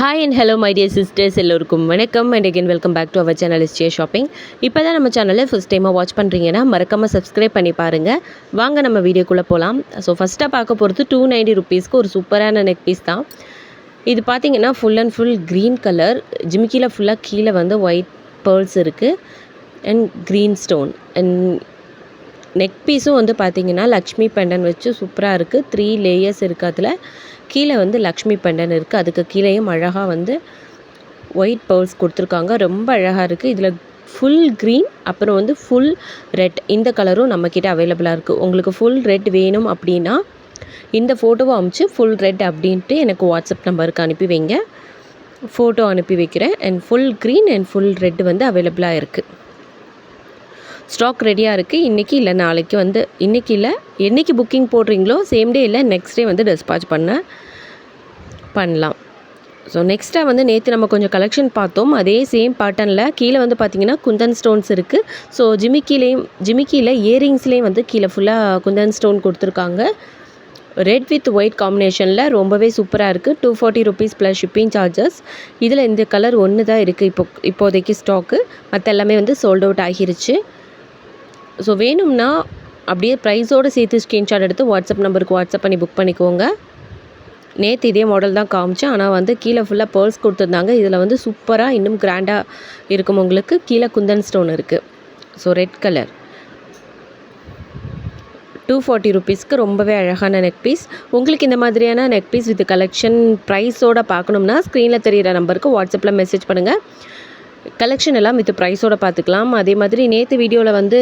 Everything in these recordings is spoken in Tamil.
Hi and hello my dear sisters எல்லோருக்கும் வணக்கம். And again welcome back to our channel is shopping இப்போ தான் நம்ம சேனலை ஃபஸ்ட் டைமாக வாட்ச் பண்ணுறீங்கன்னா மறக்காமல் சப்ஸ்கிரைப் பண்ணி பாருங்கள் வாங்க நம்ம வீடியோக்குள்ளே போகலாம் ஸோ ஃபஸ்ட்டாக பார்க்க போகிறது டூ நைன்டி ருபீஸ்க்கு ஒரு சூப்பரான நெக் பீஸ் தான். இது பார்த்தீங்கன்னா full and full green colour ஜிமிக்கியில் ஃபுல்லாக கீழே வந்து ஒயிட் பேர்ல்ஸ் இருக்குது and green stone and neck பீஸும் வந்து பார்த்தீங்கன்னா லக்ஷ்மி பெண்டன் வச்சு சூப்பராக இருக்குது த்ரீ லேயர்ஸ் இருக்குது அதில். கீழே வந்து லக்ஷ்மி பெண்டன் இருக்குது அதுக்கு கீழேயும் அழகாக வந்து ஒயிட் பவுல்ஸ் கொடுத்துருக்காங்க. ரொம்ப அழகாக இருக்குது இதில் ஃபுல் க்ரீன் அப்புறம் வந்து ஃபுல் ரெட் இந்த கலரும் நம்மக்கிட்ட அவைலபிளாக இருக்குது உங்களுக்கு ஃபுல் ரெட் வேணும் அப்படின்னா இந்த ஃபோட்டோவை அமுச்சு ஃபுல் ரெட் அப்படின்ட்டு எனக்கு வாட்ஸ்அப் நம்பருக்கு அனுப்பி வைங்க. ஃபோட்டோ அனுப்பி வைக்கிறேன். And full green and full red வந்து அவைலபிளாக இருக்குது ஸ்டாக் ரெடியாக இருக்குது இன்றைக்கி இல்லை நாளைக்கு வந்து இன்றைக்கி இல்லை. என்றைக்கு புக்கிங் போடுறீங்களோ சேம் டே இல்லை நெக்ஸ்ட் டே வந்து டிஸ்பாச் பண்ண பண்ணலாம். ஸோ நெக்ஸ்ட்டாக வந்து நேற்று நம்ம கொஞ்சம் கலெக்ஷன் பார்த்தோம். அதே சேம் பேட்டர்னில் கீழே வந்து பார்த்திங்கன்னா குந்தன் ஸ்டோன்ஸ் இருக்குது ஸோ ஜிமிக்கிலேயும் ஜிமிக்கியில் இயரிங்ஸ்லேயும் வந்து கீழே ஃபுல்லாக குந்தன் ஸ்டோன் கொடுத்துருக்காங்க. ரெட் வித் ஒயிட் காம்பினேஷனில் ரொம்பவே சூப்பராக இருக்குது two forty rupees plus shipping charges இதில் இந்த கலர் ஒன்று தான் இருக்குது இப்போ இப்போதைக்கு ஸ்டாக்கு மற்ற எல்லாமே வந்து சோல்ட் அவுட் ஆகிருச்சு. ஸோ வேணும்னா அப்படியே ப்ரைஸோடு சேர்த்து ஸ்க்ரீன்ஷாட் எடுத்து வாட்ஸ்அப் நம்பருக்கு வாட்ஸ்அப் பண்ணி புக் பண்ணிக்கோங்க. நேற்று இதே மாடல் தான் காமிச்சேன். ஆனால் வந்து கீழே ஃபுல்லாக பேர்ஸ் கொடுத்துருந்தாங்க. இதில் வந்து சூப்பராக இன்னும் கிராண்டாக இருக்கும் உங்களுக்கு. கீழே குந்தன் ஸ்டோன் இருக்குது so red colour two forty ருபீஸ்க்கு ரொம்பவே அழகான நெக் பீஸ் உங்களுக்கு இந்த மாதிரியான நெக் பீஸ் வித் கலெக்ஷன் ப்ரைஸோடு பார்க்கணும்னா ஸ்க்ரீனில் தெரிகிற நம்பருக்கு வாட்ஸ்அப்பில் மெசேஜ் பண்ணுங்கள் கலெக்ஷன் எல்லாம் வித் ப்ரைஸோட பார்த்துக்கலாம். அதே மாதிரி நேற்று வீடியோவில் வந்து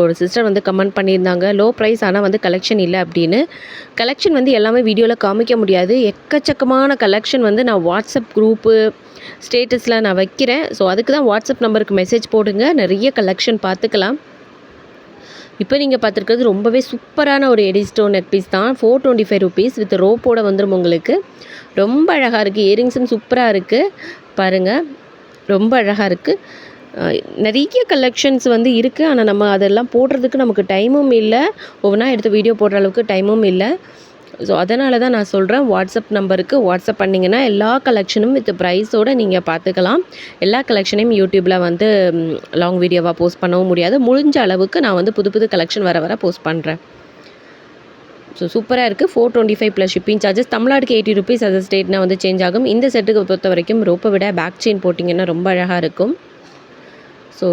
ஒரு சிஸ்டர் வந்து கமெண்ட் பண்ணியிருந்தாங்க. லோ ப்ரைஸ் ஆனால் வந்து கலெக்ஷன் இல்லை அப்படின்னு. கலெக்ஷன் வந்து எல்லாமே வீடியோவில் காமிக்க முடியாது. எக்கச்சக்கமான கலெக்ஷன் வந்து நான் வாட்ஸ்அப் குரூப்பு ஸ்டேட்டஸில் நான் வைக்கிறேன். ஸோ அதுக்கு தான் வாட்ஸ்அப் நம்பருக்கு மெசேஜ் போடுங்க. நிறைய கலெக்ஷன் பார்த்துக்கலாம். இப்போ நீங்கள் பார்த்துருக்கிறது ரொம்பவே சூப்பரான ஒரு எடி ஸ்டோன் பீஸ் தான். Four twenty five rupees with ரோப்போட வந்துடும் உங்களுக்கு. ரொம்ப அழகாக இருக்குது இயரிங்ஸும் சூப்பராக இருக்குது பாருங்கள் ரொம்ப அழகாக இருக்குது நிறைய கலெக்ஷன்ஸ் வந்து இருக்குது ஆனால் நம்ம அதெல்லாம் போடுறதுக்கு நமக்கு டைமும் இல்லை. ஒவ்வொன்றா எடுத்து வீடியோ போடுற அளவுக்கு டைமும் இல்லை. ஸோ அதனால தான் நான் சொல்கிறேன் வாட்ஸ்அப் நம்பருக்கு வாட்ஸ்அப் பண்ணிங்கன்னா எல்லா கலெக்ஷனும் வித் ப்ரைஸோடு நீங்கள் பார்த்துக்கலாம் எல்லா கலெக்ஷனையும் யூடியூப்பில் வந்து லாங் வீடியோவாக போஸ்ட் பண்ணவும் முடியாது. முடிஞ்ச அளவுக்கு நான் வந்து புது புது கலெக்ஷன் வர வர போஸ்ட் பண்ணுறேன் ஸோ சூப்பராக இருக்குது four twenty five plus shipping charges தமிழ்நாடுக்கு eighty rupees அது ஸ்டேட்னா வந்து சேஞ்ச் ஆகும். இந்த செட்டுக்கு பொறுத்த வரைக்கும் ரோப்பை விட பேக் செயின் போட்டிங்கன்னா ரொம்ப அழகாக இருக்கும். ஸோ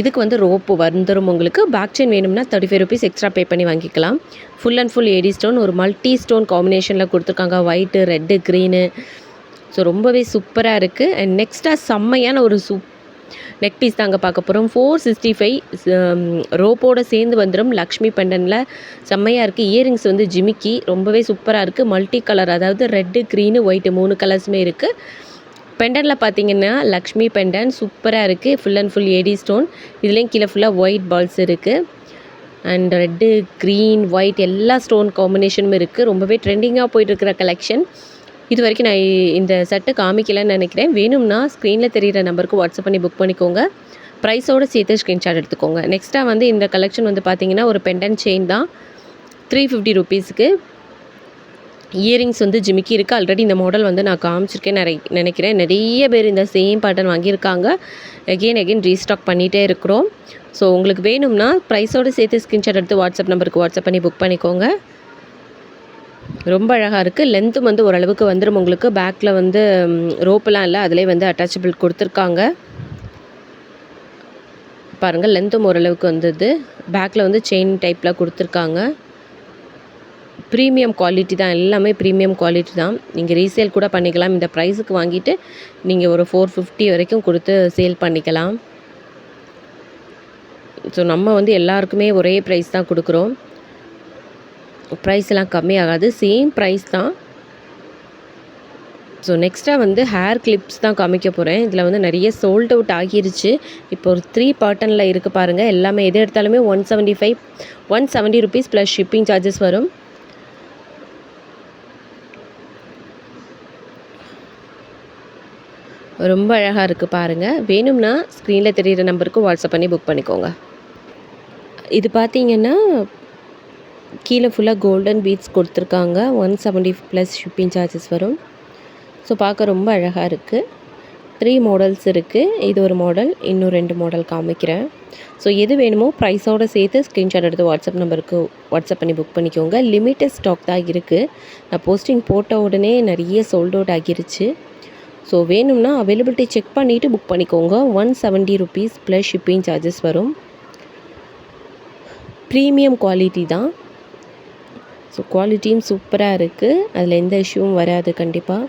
இதுக்கு வந்து ரோப்பு வந்துடும் உங்களுக்கு. பேக் செயின் வேணும்னா thirty five rupees extra pay பண்ணி வாங்கிக்கலாம். Full and full AD stone ஒரு மல்டி ஸ்டோன் காம்பினேஷனில் கொடுத்துருக்காங்க. ஒயிட்டு ரெட்டு க்ரீனு ஸோ ரொம்பவே சூப்பராக இருக்குது அண்ட் நெக்ஸ்ட்டாக செம்மையான ஒரு சூப் நெக் பீஸ் தாங்க பார்க்க போகிறோம் ஃபோர் சிக்ஸ்டி ஃபைவ் ரோப்போட சேர்ந்து வந்துடும் லக்ஷ்மி பெண்டனில் செம்மையாக இருக்குது இயரிங்ஸ் வந்து ஜிமிக்கி ரொம்பவே சூப்பராக இருக்குது மல்டி கலர் அதாவது ரெட்டு க்ரீனு ஒயிட்டு மூணு கலர்ஸுமே இருக்குது பெண்டனில் பார்த்தீங்கன்னா லக்ஷ்மி பெண்டன் சூப்பராக இருக்குது full and full AD stone இதுலேயும் கீழே ஃபுல்லாக ஒயிட் பால்ஸ் இருக்குது அண்ட் ரெட்டு க்ரீன் ஒயிட் எல்லா ஸ்டோன் காம்பினேஷனும் இருக்குது ரொம்பவே ட்ரெண்டிங்காக போயிட்டுருக்கிற கலெக்ஷன் இது வரைக்கும் நான் இந்த சட்டை காமிக்கலன்னு நினைக்கிறேன். வேணும்னா ஸ்க்ரீனில் தெரிகிற நம்பருக்கு வாட்ஸ்அப் பண்ணி புக் பண்ணிக்கோங்க. ப்ரைஸோடு சேர்த்து ஸ்க்ரீன்ஷாட் எடுத்துக்கோங்க. நெக்ஸ்ட்டாக வந்து இந்த கலெக்ஷன் வந்து பார்த்தீங்கன்னா ஒரு பெண்டன் செயின் தான். த்ரீ ஃபிஃப்டி ருபீஸுக்கு இயரிங்ஸ் வந்து ஜிமிக்கி இருக்குது ஆல்ரெடி இந்த மாடல் வந்து நான் காமிச்சிருக்கேன் நிறை நினைக்கிறேன். நிறைய பேர் இந்த சேம் பேட்டர்ன் வாங்கியிருக்காங்க. எகெயின் எகெயின் ரீஸ்டாக் பண்ணிகிட்டே இருக்கிறோம். ஸோ உங்களுக்கு வேணும்னா ப்ரைஸோடு சேர்த்து ஸ்க்ரீன்ஷாட் எடுத்து வாட்ஸ்அப் நம்பருக்கு வாட்ஸ்அப் பண்ணி புக் பண்ணிக்கோங்க. ரொம்ப அழகாக இருக்குது லென்த்தும் வந்து ஓரளவுக்கு வந்துடும் உங்களுக்கு பேக்கில் வந்து ரோப்பெலாம் இல்லை. அதிலே வந்து அட்டாச்சபிள் கொடுத்துருக்காங்க. பாருங்கள் லென்த்தும் ஓரளவுக்கு வந்தது. பேக்கில் வந்து செயின் டைப்பில் கொடுத்துருக்காங்க. ப்ரீமியம் குவாலிட்டி தான். எல்லாமே ப்ரீமியம் குவாலிட்டி தான். நீங்கள் ரீசேல் கூட பண்ணிக்கலாம். இந்த ப்ரைஸுக்கு வாங்கிட்டு நீங்கள் ஒரு ஃபோர் ஃபிஃப்டி வரைக்கும் கொடுத்து சேல் பண்ணிக்கலாம். ஸோ நம்ம வந்து எல்லாருக்குமே ஒரே ப்ரைஸ் தான் கொடுக்குறோம். ப்ரைஸ் எல்லாம் கம்மியாகாது. சேம் ப்ரைஸ் தான். ஸோ நெக்ஸ்ட்டாக வந்து ஹேர் கிளிப்ஸ் தான் காமிக்க போகிறேன் இதில் வந்து நிறைய சோல்ட் அவுட் ஆகிருச்சு. இப்போ ஒரு த்ரீ பாட்டனில் இருக்குது பாருங்கள் எல்லாமே எது எடுத்தாலுமே one seventy five one seventy rupees plus shipping charges வரும். ரொம்ப அழகாக இருக்குது பாருங்கள் வேணும்னா ஸ்க்ரீனில் தெரிகிற நம்பருக்கு வாட்ஸ்அப் பண்ணி புக் பண்ணிக்கோங்க. இது பார்த்தீங்கன்னா கீழே ஃபுல்லாக கோல்டன் பீட்ஸ் கொடுத்துருக்காங்க. One seventy plus shipping charges வரும். ஸோ பார்க்க ரொம்ப அழகாக இருக்குது த்ரீ மாடல்ஸ் இருக்குது இது ஒரு மாடல் இன்னும் ரெண்டு மாடல் காமிக்கிறேன். ஸோ எது வேணுமோ ப்ரைஸோடு சேர்த்து ஸ்க்ரீன்ஷாட் எடுத்து வாட்ஸ்அப் நம்பருக்கு வாட்ஸ்அப் பண்ணி புக் பண்ணிக்கோங்க. லிமிட்டட் ஸ்டாக் தான் இருக்குது நான் போஸ்டிங் போட்ட உடனே நிறைய சோல்ட் அவுட் ஆகிருச்சு. ஸோ வேணும்னா அவைலபிலிட்டி செக் பண்ணிவிட்டு புக் பண்ணிக்கோங்க. One seventy rupees plus shipping charges வரும். ப்ரீமியம் குவாலிட்டி தான். ஸோ குவாலிட்டியும் சூப்பராக இருக்குது அதில் எந்த இஷ்யூவும் வராது கண்டிப்பாக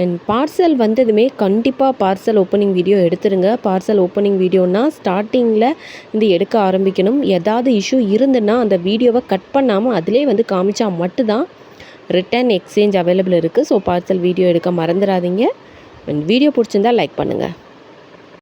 அண்ட் பார்சல் வந்ததுமே கண்டிப்பாக பார்சல் ஓப்பனிங் வீடியோ எடுத்துருங்க. பார்சல் ஓப்பனிங் வீடியோனா ஸ்டார்டிங்கில் இந்த எடுக்க ஆரம்பிக்கணும். ஏதாவது இஷ்யூ இருந்துன்னா அந்த வீடியோவை கட் பண்ணாமல் அதிலே வந்து காமிச்சா மட்டும்தான் ரிட்டர்ன் எக்ஸ்சேஞ்ச் அவைலபிள் இருக்குது ஸோ பார்சல் வீடியோ எடுக்க மறந்துடாதீங்க வீடியோ பிடிச்சிருந்தா லைக் பண்ணுங்கள்